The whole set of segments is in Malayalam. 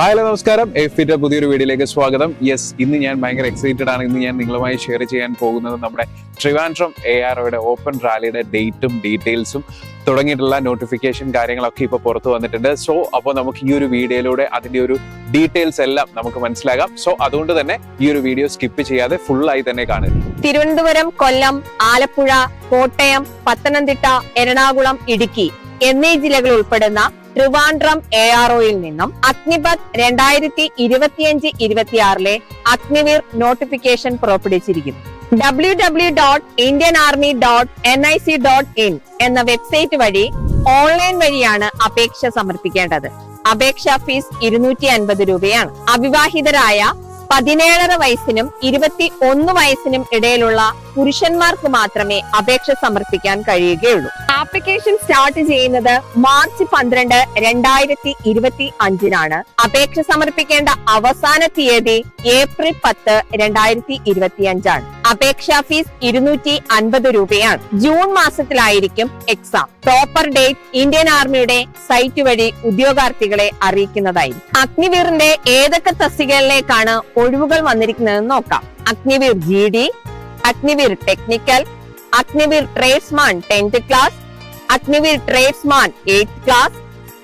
ഹായ് ഹലോ നമസ്കാരം. എഫ് ഇന്റെ പുതിയൊരു വീഡിയോയിലേക്ക് സ്വാഗതം. യെസ് ഇന്ന് ഞാൻ ഭയങ്കര എക്സൈറ്റഡ് ആണ്. ഇന്ന് ഞാൻ നിങ്ങളുമായി ഷെയർ ചെയ്യാൻ പോകുന്നത് നമ്മുടെ ട്രിവാൻഡ്രം എ ആർ ഒയുടെ ഓപ്പൺ റാലിയുടെ ഡേറ്റും ഡീറ്റെയിൽസും തുടങ്ങിയിട്ടുള്ള നോട്ടിഫിക്കേഷൻ കാര്യങ്ങളൊക്കെ ഇപ്പോൾ പുറത്തു വന്നിട്ടുണ്ട്. സോ അപ്പോൾ നമുക്ക് ഈ ഒരു വീഡിയോയിലൂടെ അതിന്റെ ഒരു ഡീറ്റെയിൽസ് എല്ലാം നമുക്ക് മനസ്സിലാകാം. സോ അതുകൊണ്ട് തന്നെ ഈ ഒരു വീഡിയോ സ്കിപ്പ് ചെയ്യാതെ ഫുൾ ആയി തന്നെ കാണുക. തിരുവനന്തപുരം കൊല്ലം ആലപ്പുഴ കോട്ടയം പത്തനംതിട്ട എറണാകുളം ഇടുക്കി എന്നീ ജില്ലകൾ ഉൾപ്പെടുന്ന ട്രിവാൻഡ്രം എ ആർ ഒയിൽ നിന്നും അഗ്നിപത് രണ്ടായിരത്തി ഇരുപത്തിയഞ്ച് ഇരുപത്തിയാറിലെ Agniveer notification പുറപ്പെടുവിച്ചിരിക്കുന്നു. W W dot Indian army dot N I C dot in എന്ന വെബ്സൈറ്റ് വഴി ഓൺലൈൻ വഴിയാണ് അപേക്ഷ സമർപ്പിക്കേണ്ടത്. അപേക്ഷാ ഫീസ് ഇരുന്നൂറ്റി അൻപത് രൂപയാണ്. അവിവാഹിതരായ പതിനേഴര വയസ്സിനും ഇരുപത്തി ഒന്ന് വയസ്സിനും ഇടയിലുള്ള പുരുഷന്മാർക്ക് മാത്രമേ അപേക്ഷ സമർപ്പിക്കാൻ കഴിയുകയുള്ളൂ. ആപ്ലിക്കേഷൻ സ്റ്റാർട്ട് ചെയ്യുന്നത് മാർച്ച് പന്ത്രണ്ട് രണ്ടായിരത്തി ഇരുപത്തി അഞ്ചിനാണ്. അപേക്ഷ സമർപ്പിക്കേണ്ട അവസാന തീയതി ഏപ്രിൽ പത്ത് രണ്ടായിരത്തി ഇരുപത്തി അഞ്ചാണ്. അപേക്ഷാ ഫീസ് ഇരുന്നൂറ്റി അൻപത് രൂപയാണ്. ജൂൺ മാസത്തിലായിരിക്കും എക്സാം പ്രോപ്പർ ഡേറ്റ് ഇന്ത്യൻ ആർമിയുടെ സൈറ്റ് വഴി ഉദ്യോഗാർത്ഥികളെ അറിയിക്കുന്നതായി അഗ്നിവീറിന്റെ ഏതൊക്കെ തസ്തികകളിലേക്കാണ് ഒഴിവുകൾ വന്നിരിക്കുന്നതെന്ന് നോക്കാം. Agniveer G D Agniveer technical Agniveer tradesman tenth class Agniveer tradesman eighth class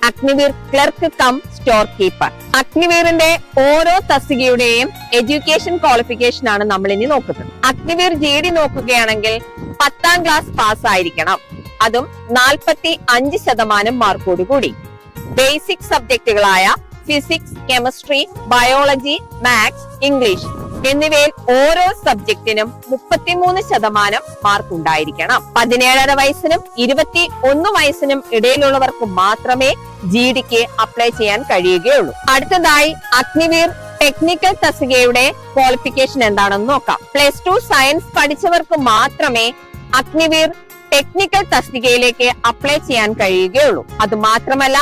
Agniveer clerk cum store keeper അഗ്നിവീറിന്റെ ഓരോ തസ്തികയുടെയും എഡ്യൂക്കേഷൻ ക്വാളിഫിക്കേഷൻ ആണ് നമ്മൾ ഇനി നോക്കുന്നത്. അഗ്നിവീർ ജി ഡി നോക്കുകയാണെങ്കിൽ പത്താം ക്ലാസ് പാസ് ആയിരിക്കണം. അതും നാൽപ്പത്തി അഞ്ച് ശതമാനം മാർക്കോട് കൂടി. Basic സബ്ജക്റ്റുകളായ physics chemistry biology maths English എന്നിവയിൽ ഓരോ സബ്ജക്റ്റിനും മുപ്പത്തിമൂന്ന് ശതമാനം മാർക്ക് ഉണ്ടായിരിക്കണം. പതിനേഴര വയസ്സിനും ഇരുപത്തി ഒന്ന് വയസ്സിനും ഇടയിലുള്ളവർക്ക് മാത്രമേ ജി ഡിക്ക് അപ്ലൈ ചെയ്യാൻ കഴിയുകയുള്ളൂ. അടുത്തതായി അഗ്നിവീർ ടെക്നിക്കൽ തസ്തികയുടെ ക്വാളിഫിക്കേഷൻ എന്താണെന്ന് നോക്കാം. പ്ലസ് ടു സയൻസ് പഠിച്ചവർക്ക് മാത്രമേ അഗ്നിവീർ ടെക്നിക്കൽ തസ്തികയിലേക്ക് അപ്ലൈ ചെയ്യാൻ കഴിയുകയുള്ളൂ. അത് മാത്രമല്ല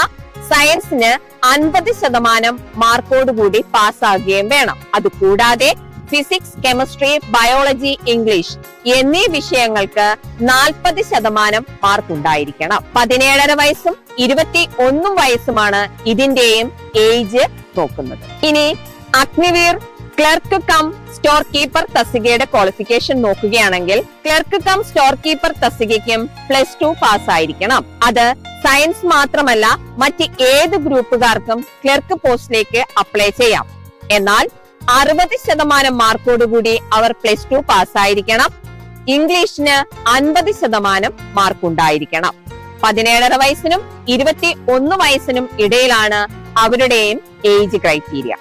സയൻസിന് അൻപത് ശതമാനം മാർക്കോട് കൂടി പാസ്സാകുകയും വേണം. അത് കൂടാതെ ഫിസിക്സ് കെമിസ്ട്രി ബയോളജി ഇംഗ്ലീഷ് എന്നീ വിഷയങ്ങൾക്ക് നാൽപ്പത് ശതമാനം മാർക്ക് ഉണ്ടായിരിക്കണം. പതിനേഴര വയസ്സും ഇരുപത്തി ഒന്നും വയസ്സുമാണ് ഇതിന്റെയും ഏജ് നോക്കുന്നത്. ഇനി Agniveer clerk cum store keeper തസ്തികയുടെ qualification നോക്കുകയാണെങ്കിൽ ക്ലർക്ക് കം സ്റ്റോർ കീപ്പർ തസ്തികയ്ക്കും പ്ലസ് ടു പാസ് ആയിരിക്കണം. അത് സയൻസ് മാത്രമല്ല മറ്റ് ഏത് ഗ്രൂപ്പുകാർക്കും ക്ലർക്ക് പോസ്റ്റിലേക്ക് അപ്ലൈ ചെയ്യാം. എന്നാൽ അറുപത് ശതമാനം മാർക്കോടുകൂടി അവർ പ്ലസ് ടു പാസ്സായിരിക്കണം. ഇംഗ്ലീഷിന് അൻപത് ശതമാനം മാർക്ക് ഉണ്ടായിരിക്കണം പതിനേഴര വയസ്സിനും ഇരുപത്തി ഒന്ന് വയസ്സിനും ഇടയിലാണ് അവരുടെയും ഏജ് ക്രൈറ്റീരിയ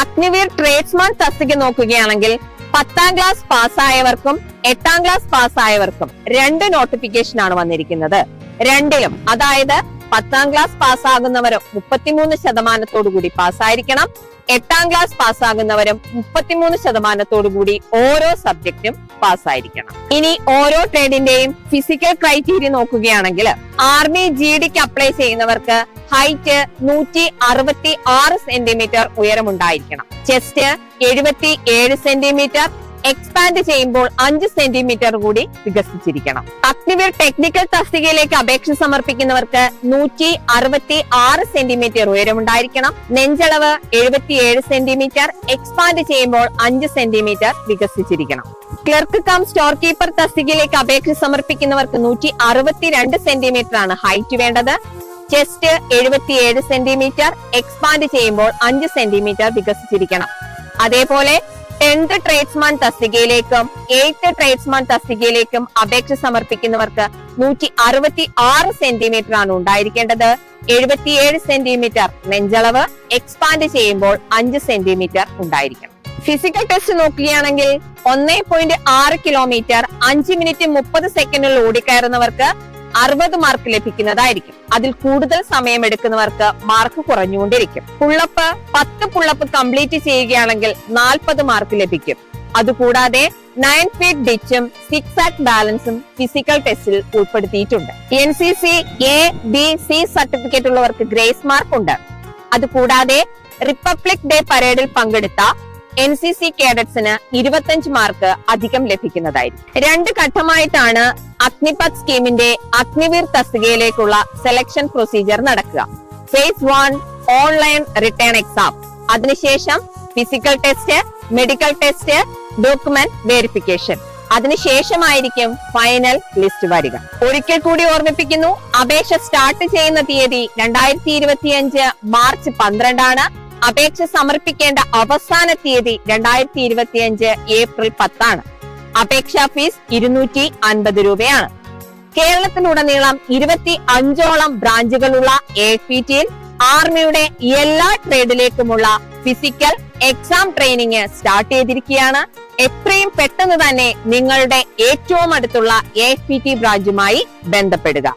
അഗ്നിവീർ ട്രേഡ്സ്മാൻ തസ്തിക നോക്കുകയാണെങ്കിൽ പത്താം ക്ലാസ് പാസ്സായവർക്കും എട്ടാം ക്ലാസ് പാസ്സായവർക്കും രണ്ട് നോട്ടിഫിക്കേഷൻ ആണ് വന്നിരിക്കുന്നത്. രണ്ടിലും അതായത് പത്താം ക്ലാസ് പാസ്സാകുന്നവരും മുപ്പത്തിമൂന്ന് ശതമാനത്തോടു കൂടി പാസ്സായിരിക്കണം. എട്ടാം ക്ലാസ് പാസ്സാകുന്നവരും മുപ്പത്തിമൂന്ന് ശതമാനത്തോടു കൂടി ഓരോ സബ്ജക്റ്റും പാസ്സായിരിക്കണം. ഇനി ഓരോ ട്രേഡിന്റെയും ഫിസിക്കൽ ക്രൈറ്റീരിയ നോക്കുകയാണെങ്കിൽ ആർമി ജി ഡിക്ക് അപ്ലൈ ചെയ്യുന്നവർക്ക് ഹൈറ്റ് നൂറ്റി അറുപത്തി ആറ് സെന്റിമീറ്റർ ഉയരമുണ്ടായിരിക്കണം. ചെസ്റ്റ് എഴുപത്തി ഏഴ് സെന്റിമീറ്റർ എക്സ്പാൻഡ് ചെയ്യുമ്പോൾ അഞ്ച് സെന്റിമീറ്റർ കൂടി വികസിച്ചിരിക്കണം. അഗ്നിവീർ ടെക്നിക്കൽ തസ്തികയിലേക്ക് അപേക്ഷ സമർപ്പിക്കുന്നവർക്ക് നൂറ്റി അറുപത്തി ആറ് സെന്റിമീറ്റർ ഉയരമുണ്ടായിരിക്കണം. നെഞ്ചളവ് എഴുപത്തിയേഴ് സെന്റിമീറ്റർ എക്സ്പാൻഡ് ചെയ്യുമ്പോൾ അഞ്ച് സെന്റിമീറ്റർ വികസിച്ചിരിക്കണം. ക്ലർക്ക് കം സ്റ്റോർ കീപ്പർ തസ്തികയിലേക്ക് അപേക്ഷ സമർപ്പിക്കുന്നവർക്ക് നൂറ്റി അറുപത്തിരണ്ട് സെന്റിമീറ്റർ ആണ് ഹൈറ്റ് വേണ്ടത്. ചെസ്റ്റ് എഴുപത്തിയേഴ് സെന്റിമീറ്റർ എക്സ്പാൻഡ് ചെയ്യുമ്പോൾ അഞ്ച് സെന്റിമീറ്റർ വികസിച്ചിരിക്കണം. അതേപോലെ ടെൻത്ത് ട്രേഡ്സ്മാൻ തസ്തികയിലേക്കും എയ്ത്ത് ട്രേഡ്സ്മാൻ തസ്തികയിലേക്കും അപേക്ഷ സമർപ്പിക്കുന്നവർക്ക് നൂറ്റി അറുപത്തി ആറ് സെന്റിമീറ്റർ ആണ് ഉണ്ടായിരിക്കേണ്ടത്. എഴുപത്തിയേഴ് സെന്റിമീറ്റർ നെഞ്ചളവ് എക്സ്പാൻഡ് ചെയ്യുമ്പോൾ അഞ്ച് സെന്റിമീറ്റർ ഉണ്ടായിരിക്കണം. ഫിസിക്കൽ ടെസ്റ്റ് നോക്കുകയാണെങ്കിൽ ഒന്നേ പോയിന്റ് ആറ് കിലോമീറ്റർ അഞ്ച് മിനിറ്റ് മുപ്പത് സെക്കൻഡിൽ ഓടിക്കയറുന്നവർക്ക് അറുപത് മാർക്ക് ലഭിക്കുന്നതായിരിക്കും. അതിൽ കൂടുതൽ സമയം എടുക്കുന്നവർക്ക് മാർക്ക് കുറഞ്ഞുകൊണ്ടിരിക്കും. പുള്ളപ്പ് പത്ത് പുള്ളപ്പ് കംപ്ലീറ്റ് ചെയ്യുകയാണെങ്കിൽ നാൽപ്പത് മാർക്ക് ലഭിക്കും. അതുകൂടാതെ നയൻ ഫീറ്റ് ഡിച്ചും സിക്സ് ആക്ട് ബാലൻസും ഫിസിക്കൽ ടെസ്റ്റിൽ ഉൾപ്പെടുത്തിയിട്ടുണ്ട്. N C C A B C certificate ഉള്ളവർക്ക് ഗ്രേസ് മാർക്ക് ഉണ്ട്. അതുകൂടാതെ റിപ്പബ്ലിക് ഡേ പരേഡിൽ പങ്കെടുത്ത എൻ സി സി കേഡറ്റ്സിന് ഇരുപത്തഞ്ച് മാർക്ക് അധികം ലഭിക്കുന്നതായിരിക്കും. രണ്ട് ഘട്ടമായിട്ടാണ് അഗ്നിപത് സ്കീമിന്റെ അഗ്നിവീർ തസ്തികയിലേക്കുള്ള സെലക്ഷൻ പ്രൊസീജിയർ നടക്കുക. Phase one online written exam അതിനുശേഷം physical test medical test document verification അതിനുശേഷമായിരിക്കും final list വരിക. ഒരിക്കൽ കൂടി ഓർമ്മിപ്പിക്കുന്നു അപേക്ഷ സ്റ്റാർട്ട് ചെയ്യുന്ന തീയതി രണ്ടായിരത്തി ഇരുപത്തിയഞ്ച് മാർച്ച് പന്ത്രണ്ടാണ്. അപേക്ഷ സമർപ്പിക്കേണ്ട അവസാന തീയതി രണ്ടായിരത്തി ഇരുപത്തിയഞ്ച് ഏപ്രിൽ പത്താണ്. അപേക്ഷാ ഫീസ് ഇരുന്നൂറ്റി അൻപത് രൂപയാണ്. കേരളത്തിലുടനീളം ഇരുപത്തി അഞ്ചോളം ബ്രാഞ്ചുകളുള്ള എ പി ടിയിൽ ആർമിയുടെ എല്ലാ ട്രേഡിലേക്കുമുള്ള ഫിസിക്കൽ എക്സാം ട്രെയിനിങ് സ്റ്റാർട്ട് ചെയ്തിരിക്കുകയാണ്. എത്രയും പെട്ടെന്ന് തന്നെ നിങ്ങളുടെ ഏറ്റവും അടുത്തുള്ള എ പി ടി ബ്രാഞ്ചുമായി ബന്ധപ്പെടുക.